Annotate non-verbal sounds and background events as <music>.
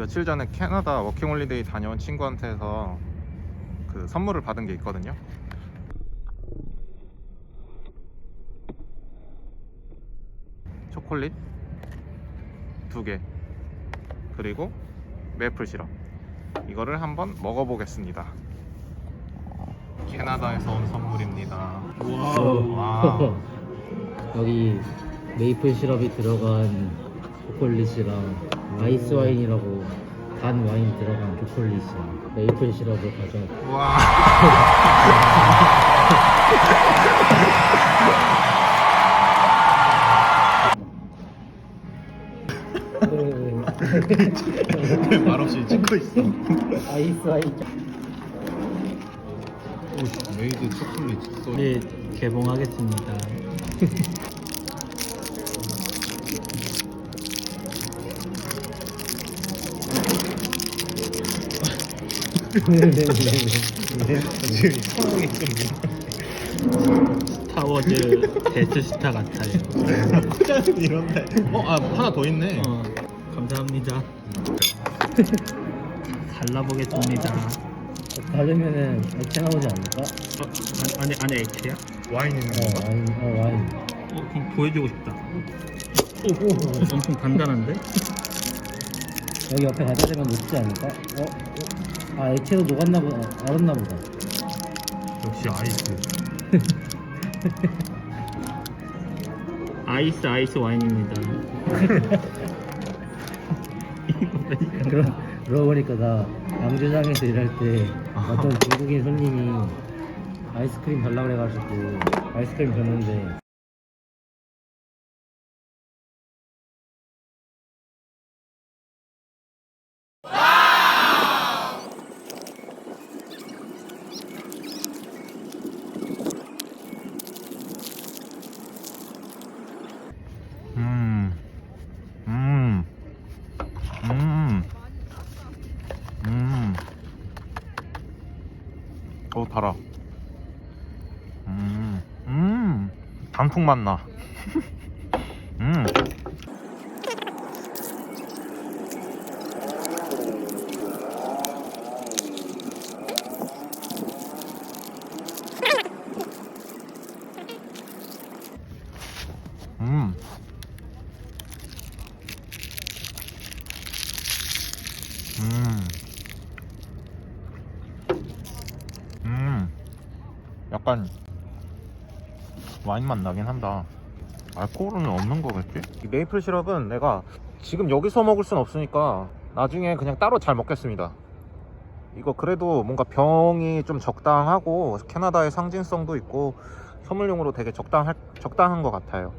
며칠 전에 캐나다 워킹홀리데이 다녀온 친구한테서 그 선물을 받은 게 있거든요. 초콜릿 두 개, 그리고 메이플 시럽. 이거를 한번 먹어보겠습니다. 캐나다에서 온 선물입니다. 와우. <laughs> 여기 메이플 시럽이 들어간 초콜릿이랑 아이스 와인이라고 단 와인 들어간 초콜릿이랑 메이플 시럽을 가져왔고 와. <laughs> 말없이 찍고 있어. 아이스 와인. 메이드 초콜릿 네 개봉하겠습니다 <laughs> 지금 좀 스타워즈 데스스타 같아요 포장은 이런데. 어, 아 하나 더 있네. 어, 감사합니다 갈라보겠습니다 바르면은 액체 나오지 않을까? 어, 안에 안에 액체야? 와인 있는 어 건가? 와인 어 와인 어, 그럼 보여주고 싶다. 오, 오, 엄청 단단한데? 여기 옆에 가져야 되면 녹지 않을까? 어? 어? 아 액체도 녹았나 보다 얼었나 보다 역시 아이스. <laughs> 아이스 아이스 와인입니다. <laughs> 그러, 그러고 보니까 나 양조장에서 일할 때 어떤 중국인 손님이 아이스크림 달라 그래가지고 아이스크림 줬는데 어 달아. 음, 음, 단풍 맛 나. <laughs> 음. 음. 음. 음. 약간 와인 맛 나긴 한다. 알코올은 없는 거겠지? 이 메이플 시럽은 내가 지금 여기서 먹을 순 없으니까 나중에 그냥 따로 잘 먹겠습니다. 이거 그래도 뭔가 병이 좀 적당하고 캐나다의 상징성도 있고 선물용으로 되게 적당할, 적당한 것 같아요.